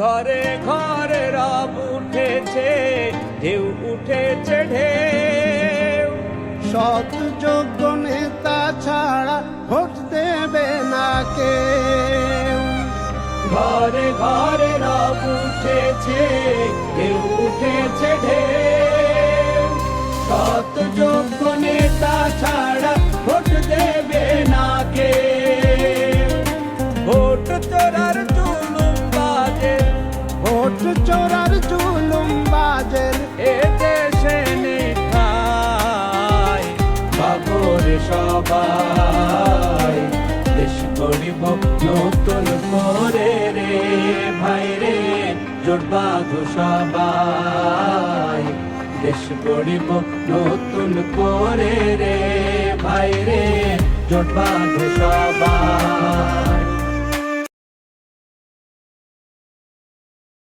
ঘরে ঘরে রব উঠেছে ঢেউ উঠেছে ঢেউ। সৎ যোগ্য নেতা ছাড়া ভোট দেবে না কে ঘরে ঘরে রব উঠেছে ঢেউ উঠেছে ঢেউ। সত যোগ্য নেতা ছাড়া ভোট চোরার জুলুম বাজের। এ দেশে নেই ঠাঁই বাবর সবাই। দেশ গরিব, নতুন করে রে ভাই রে, জোট বাঁধো সবাই। দেশ গরিব, নতুন করে রে ভাই রে, জোট সবাই।